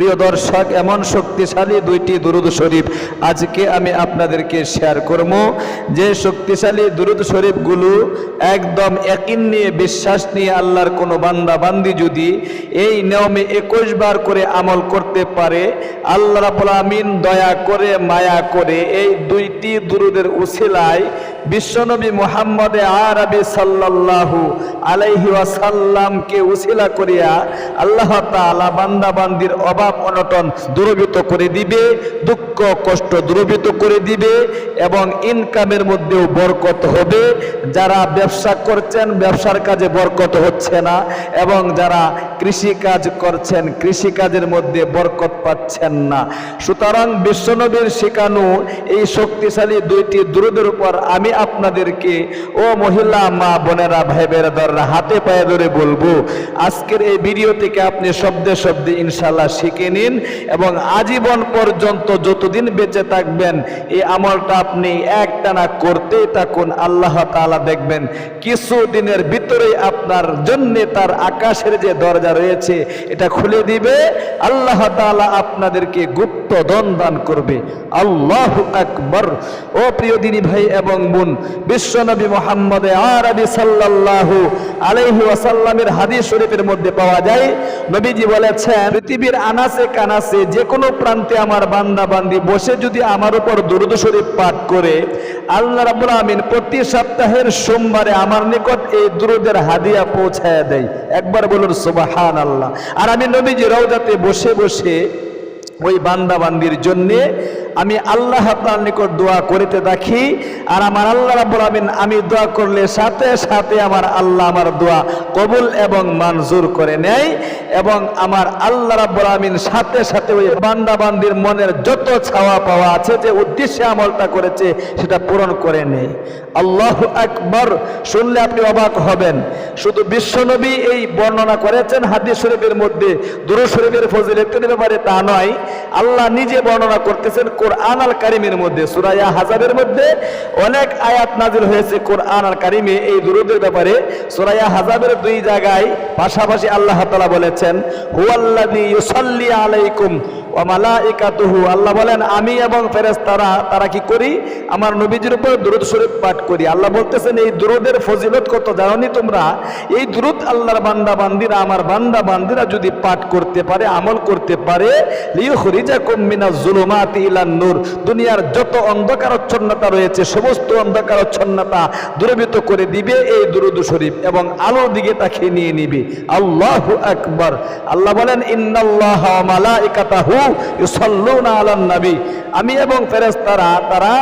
প্রিয় দর্শক, এমন শক্তিশালী দুইটি দুরুদ শরীফ আজকে আমি আপনাদেরকে শেয়ার করব। যে শক্তিশালী দুরুদ শরীফগুলো একদম একিন নিয়ে, বিশ্বাস নিয়ে আল্লাহর কোনো বান্দা বান্দি যদি এই নিয়মে একুশ বার করে আমল করতে পারে, আল্লাহ রাবুল আমিন দয়া করে, মায়া করে এই দুইটি দুরুদের উসিলায় বিশ্বনবী মোহাম্মদ আরবি সাল্লাল্লাহু আলাইহি ওয়াসাল্লামকে উসিলা করিয়া আল্লাহ তালা বান্দা বান্দির অভাব অনটন দূরীভূত করে দিবে, দুঃখ, কষ্ট দূরীভূত করে দিবে এবং ইনকামের মধ্যেও বরকত হবে। যারা ব্যবসা করছেন, ব্যবসার কাজে বরকত হচ্ছে না এবং যারা কৃষি কাজ করছেন কৃষি কাজের মধ্যে বরকত পাচ্ছেন না। সুতরাং বিশ্বনবীর শেখানো এই শক্তিশালী দুইটি দুরুদের উপর আমি আপনাদেরকে, ও মহিলা, মা বোনেরা ভাই বেরাদাররা হাতে পায়ে ধরে বলব, আজকের এই ভিডিও থেকে আপনি শব্দে শব্দে ইনশাল্লাহ শিখে নিন এবং আজীবন পর্যন্ত যতদিন বেঁচে থাকবেন, এই আমলটা আপনি একটানা করতেই থাকুন, আল্লাহ তাআলা দেখবেন। কিছু দিনের ভিতরেই আপনার জন্য তার আকাশের যে দরজা রয়েছে, এটা খুলে দিবে, আল্লাহ তাআলা আপনাদেরকে গুপ্ত দন দান করবে। আল্লাহ আকবর। ও প্রিয় দিনী ভাই এবং বোন বিশ্বনবী মোহাম্মদ আরবি সাল্লাল্লাহু আলাইহি ওয়াসাল্লামের হাদিস শরীফের মধ্যে পাওয়া যায়। নবীজি বলেছেন, পৃথিবীর আনাসে কানাসে যে কোনো প্রান্তে আমার বান্দা বান্দি বসে যদি আমার উপর দুরুদ শরীফ পাঠ করে, আল্লাহ রাব্বুল আমিন প্রতি সপ্তাহের সোমবারে আমার নিকট এই দুরুদের হাদিয়া পৌঁছায় দেয়। একবার বলুন সুবাহান আল্লাহ আর আমি নবীজি রওজাতে বসে বসে ওই বান্দা বান্দির জন্যে আমি আল্লাহ তাআলার নিকট দোয়া করিতে দেখি, আর আমার আল্লাহ রাব্বুল আমি দোয়া করলে সাথে সাথে আমার আল্লাহ আমার দোয়া কবুল এবং মঞ্জুর করে নেয় এবং আমার আল্লাহ রাব্বুল সাথে সাথে ওই বান্দা বান্দির মনের যত ছাওয়া পাওয়া আছে, যে উদ্দেশ্যে আমলটা করেছে, সেটা পূরণ করে নেয়। আল্লাহ আকবর, শুনলে আপনি অবাক হবেন। শুধু বিশ্বনবী এই বর্ণনা করেছেন হাদিস শরীফের মধ্যে দুরু শরীফের ফজিলতের ব্যাপারে তা নয়। আল্লাহ নিজে বর্ণনা করতেছেন কোরআন আল কারিমের মধ্যে সুরাইয়া হাজারের মধ্যে অনেক আয়াত নাজিল হয়েছে কোরআন আল কারিমে। এই দুরুদের ব্যাপারে সুরাইয়া হাজারের দুই জায়গায় পাশাপাশি আল্লাহ তালা বলেছেন হুয়াল্লাদি ইউসাল্লি আলাইকুম ওয়া মালাইকাতুহু, আল্লাহ বলেন, আমি এবং ফেরেশতারা, তারা কি করি? আমার নবীজির উপর শরীফ পাঠ করি। আল্লাহ বলতেছেন, এই দুরুদের ফজিলত কত জানোনি তোমরা? এই আল্লাহর বান্দা বান্দিরা আমার বান্দা বান্দিরা যদি পাঠ করতে পারে, আমল করতে পারে নূর। দুনিয়ার যত অন্ধকারচ্ছন্নতা রয়েছে, সমস্ত অন্ধকারচ্ছন্নতা দূরীভূত করে দিবে এই দুরুদ শরীফ এবং আলোর দিকে তাকে নিয়ে নিবে। আল্লাহ আকবর। আল্লাহ বলেন, ইন্নাল্লাহ মালাইকাতাহু আমি এবং ফেরেশতারা তারা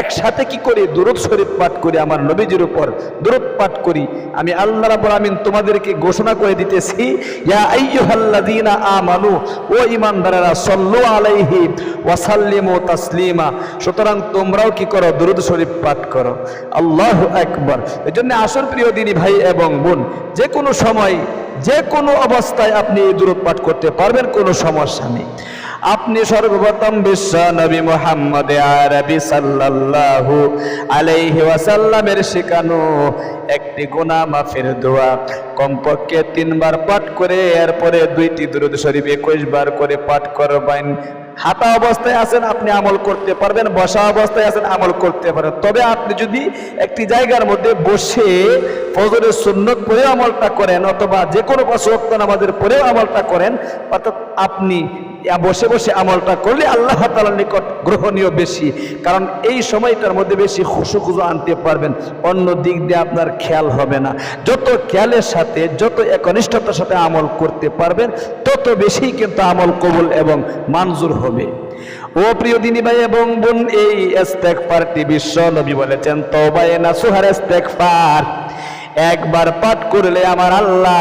একসাথে কি করি দুরুদ শরীফ পাঠ করি আমার নবীজির উপর দুরুদ পাঠ করি? আমি আল্লাহ রাব্বুল আমিন তোমাদেরকে ঘোষণা করে দিতেছি, ইয়া আইয়ুহাল্লাযীনা আমানু, ও ঈমানদারেরা, সাল্লু আলাইহি ওয়া সাল্লিমু তাসলিমা। সুতরাং তোমরাও কি করো? দুরুদ শরীফ পাঠ করো। আল্লাহু আকবার। এজন্য আসল প্রিয় দিনী ভাই এবং বোন যে কোনো সময় যে কোনো অবস্থায় আপনি এই দূরত পাঠ করতে পারবেন, কোনো সমস্যা নেই। আপনি সর্বপ্রথম বিশ্ব নবী মোহাম্মদ আরবি সাল্লাল্লাহু আলাইহি ওয়াসাল্লামের শেখানো একটি গুনাহ মাফের দোয়া। কমপক্ষে তিনবার পাঠ করে এরপরে দুইটি দুরুদ শরীফ একুশ বার করে পাঠ করবেন। হাতা অবস্থায় আছেন, আপনি আমল করতে পারবেন। বসা অবস্থায় আছেন, আমল করতে পারেন তবে আপনি যদি একটি জায়গার মধ্যে বসে ফজরের সুন্নত পরে আমলটা করেন অথবা যে কোনো বসক্ত নামাজের পরেও আমলটা করেন, অর্থাৎ আপনি বসে বসে আমলটা করলে আল্লাহ তালার নিকট গ্রহণীয় বেশি। কারণ এই সময়টার মধ্যে বেশি খুশু খুশু আনতে পারবেন, অন্য দিক দিয়ে আপনার খেয়াল হবে না। যত খেয়ালের সাথে, যত একনিষ্ঠতার সাথে আমল করতে পারবেন, তত বেশি কিন্তু আমল কবুল এবং মঞ্জুর হবে। ও প্রিয় দিনী ভাই এবং বোন, এই ইস্তেগফারটি বিশ্ব নবী বলেছেন, তওবায়ে নাসুহার ইস্তেগফার। একবার পাঠ করলে আমার আল্লাহ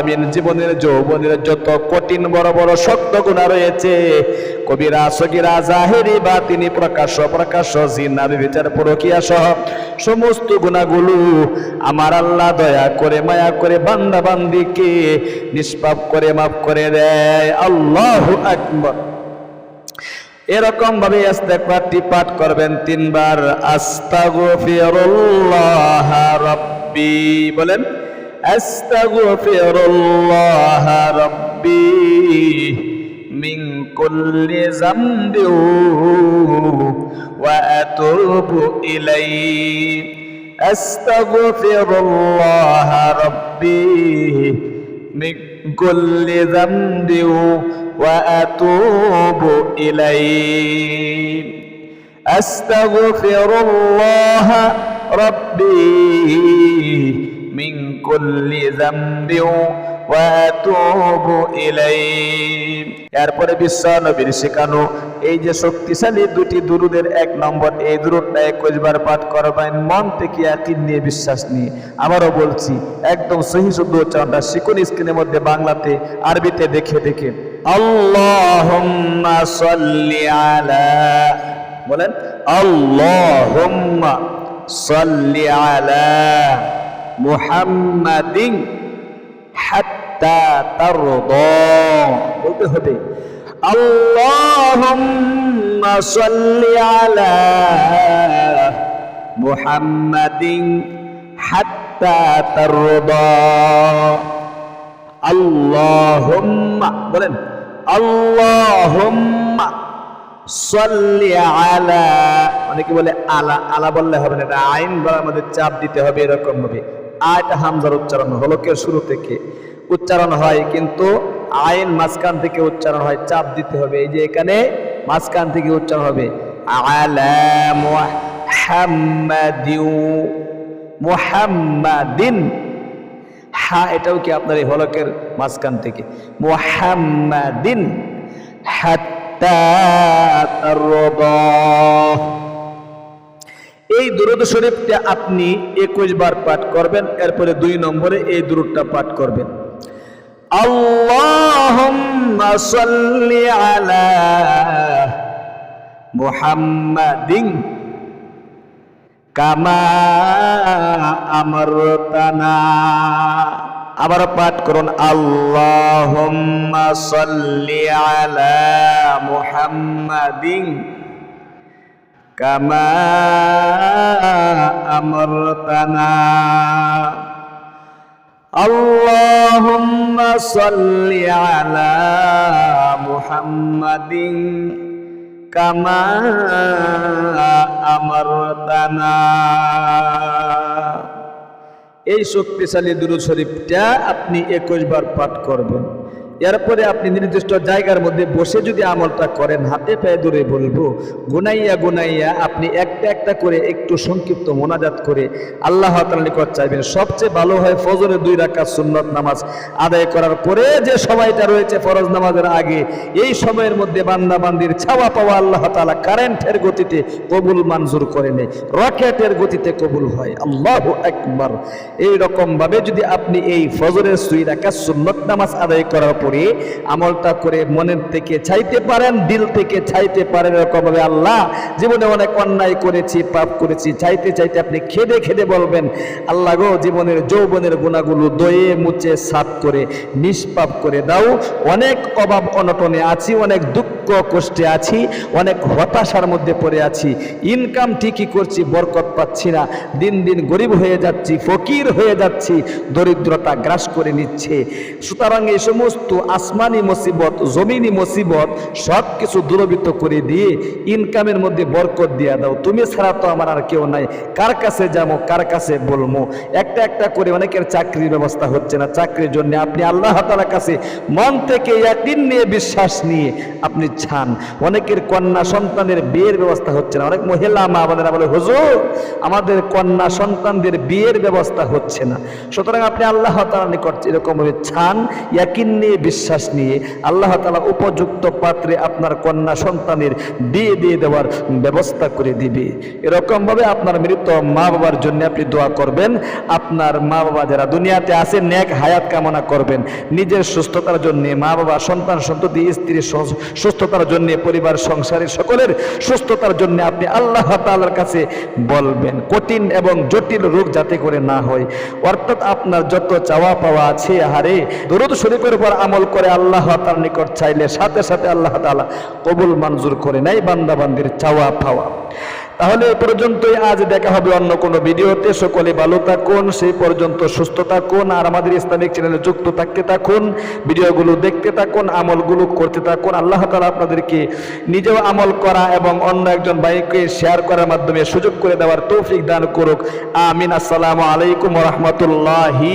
আমিন জীবনের যৌবনের যত কঠিন, বড় বড়, শক্ত গুণা রয়েছে, কবিরা, সগিরা, জাহেরি বা তিনি প্রকাশ্য প্রকাশ্য জিন্না বিচার পরকিয়া সহ সমস্ত গুণাগুলো আমার আল্লাহ দয়া করে, মায়া করে, বান্দা বান্দিকে নিষ্পাপ করে, মাফ করে দেয়। আল্লাহ আকবার। এরকম ভাবে ইস্তেগফারটি পাঠ করবেন তিনবার। আস্তাগফিরুল্লাহ রাব্বি বলেন আস্তাগফিরুল্লাহ রাব্বি من كل ذنب وأتوب إليه أستغفر الله ربي من كل ذنب وأتوب إليه أستغفر الله ربي من كل ذنب وأتوب إليه এরপরে বিশ্ব নবীর শেখানো এই যে শক্তিশালী দুটি দুরুদের এক নম্বর এই দুরুদটা একুশ বার পাঠ করবেন মন থেকে একই নিয়ে বিশ্বাস নিয়ে আবারও বলছি একদম সহি শুদ্ধ উচ্চারণটা শিখুন স্ক্রিনের মধ্যে বাংলাতে আরবিতে দেখে দেখে আল্লাহুম্মা সাল্লি আলা বলেন আল্লাহুম্মা সাল্লি আলা মুহাম্মাদিন হাত্তা তারদা। বলতে হবে, আল্লাহুম্মা সাল্লি আলা মুহাম্মাদিন হাত্তা তারদা। আল্লাহুম্মা, বলেন, আল্লাহুম্মা সাল্লি আলা, অনেকে বলে আলা আলা বললে হবে না, এটা আইন বা আমাদের চাপ দিতে হবে, এরকম হবে। আয়টা হামজার উচ্চারণ হলকের শুরু থেকে উচ্চারণ হয়, কিন্তু আইন মাঝখান থেকে উচ্চারণ হয়, চাপ দিতে হবে। এই যে এখানে মাঝখান থেকে উচ্চারণ হবে মুহাম্মাদিন। এটাও কি আপনার এই হলকের মাঝখান থেকে? মুহাম্মাদিন। এই দুরুদ শরীফটা আপনি একুশ বার পাঠ করবেন, এরপরে দুই নম্বরে এই দুরুদটা পাঠ করবেন। আল্লাহুম্মা কামা আবার পাঠ করুন, আল্লাহুম্মা সাল্লি আলা মুহাম্মাদিন কামা আমারতানা اللهم صل على محمد كما أمرتنا এই শক্তিশালী দুরুদ শরীফটা আপনি একুশ বার পাঠ করবেন এরপরে আপনি নির্দিষ্ট জায়গার মধ্যে বসে যদি আমলটা করেন, হাতে পায়ে ধরে বলব, গুনাইয়া গুনাইয়া, আপনি একটা একটা করে একটু সংক্ষিপ্ত মোনাজাত করে আল্লাহ তাআলার নিকট চাইবেন। সবচেয়ে ভালো হয় ফজরের দুই রাকাত সুন্নত নামাজ আদায় করার পরে যে সময়টা রয়েছে ফরজ নামাজের আগে, এই সময়ের মধ্যে বান্দা বান্দির ছাওয়া পাওয়া আল্লাহ তালা কারেন্টের গতিতে কবুল মঞ্জুর করে নেয়, রকেটের গতিতে কবুল হয়। আল্লাহ একবার এই রকম ভাবে যদি আপনি এই ফজরের সুই রাকাত সুন্নত নামাজ আদায় করার পরে আমলটা করে মনের থেকে চাইতে পারেন, দিল থেকে চাইতে পারেন এরকম ভাবে আল্লাহ জীবনে অনেক অন্যায় করেছি, পাপ করেছি, চাইতে চাইতে আপনি খেদে খেদে বলবেন, আল্লাহ গো জীবনের যৌবনের গুণাগুলো দয়ে মুচে সাফ করে, নিষ্পাপ করে দাও, অনেক অভাব অনটনে আছি, অনেক দুঃখ কষ্টে আছি, অনেক হতাশার মধ্যে পড়ে আছি ইনকাম ঠিকই করছি, বরকত পাচ্ছি না, দিন দিন গরিব হয়ে যাচ্ছি, ফকির হয়ে যাচ্ছি, দরিদ্রতা গ্রাস করে নিচ্ছে, সুতরাং এই সমস্ত আসমানি মুসিবত, জমিনি মুসিবত সব কিছু দূরবীত করে দিয়ে ইনকামের মধ্যে বরকত দিয়ে দাও। তুমি ছাড়া তো আমার আর কেউ নাই। কার কাছে যাব, কার কাছে বলব? একটা একটা করে অনেকের চাকরির ব্যবস্থা হচ্ছে না। চাকরির জন্য আপনি আল্লাহ তালার কাছে মন থেকে একদিন নিয়ে বিশ্বাস নিয়ে আপনি চান। অনেকের কন্যা সন্তানের বিয়ের ব্যবস্থা হচ্ছে না। অনেক মহিলা মা বোনেরা বলে, হুজুর, আমাদের কন্যা সন্তানদের বিয়ের ব্যবস্থা হচ্ছে না। সুতরাং আপনি আল্লাহ তালা নিকট এরকম ভাবে চান, ইয়াকিন নিয়ে বিশ্বাস নিয়ে আল্লাহ তালা উপযুক্ত পাত্রে আপনার কন্যা সন্তানের বিয়ে দিয়ে দেওয়ার ব্যবস্থা করে দিবে। এরকম ভাবে আপনার মৃত মা বাবার জন্য আপনি দোয়া করবেন। আপনার মা বাবা যারা দুনিয়াতে আছে নেক হায়াত কামনা করবেন। নিজের সুস্থতার জন্য মা বাবা, সন্তান, সন্ততি স্ত্রীর সুস্থতার জন্য, পরিবার, সংসারের সকলের সুস্থতার জন্য আপনি আল্লাহ তাআলার কাছে বলবেন। কঠিন এবং জটিল রোগ যাতে করে না হয়। অর্থাৎ আপনার যত চাওয়া পাওয়া আছে হারে দরুদ শরীফের উপর আমল করে আল্লাহ তার নিকট চাইলে সাথে সাথে আল্লাহ তাআলা কবুল মঞ্জুর করে নেয় বান্দাবান্দির চাওয়া পাওয়া। তাহলে এই পর্যন্তই, আজ দেখা হবে অন্য কোনো ভিডিওতে। সকলে ভালো থাকুন সেই পর্যন্ত সুস্থ থাকুন, আর আমাদের ইসলামিক চ্যানেলে যুক্ত থাকতে থাকুন, ভিডিওগুলো দেখতে থাকুন, আমলগুলো করতে থাকুন। আল্লাহ তালা আপনাদেরকে নিজেও আমল করা এবং অন্য একজন ভাইকে শেয়ার করার মাধ্যমে সুযোগ করে দেওয়ার তৌফিক দান করুক। আমিন। আসসালামু আলাইকুম রহমতুল্লাহি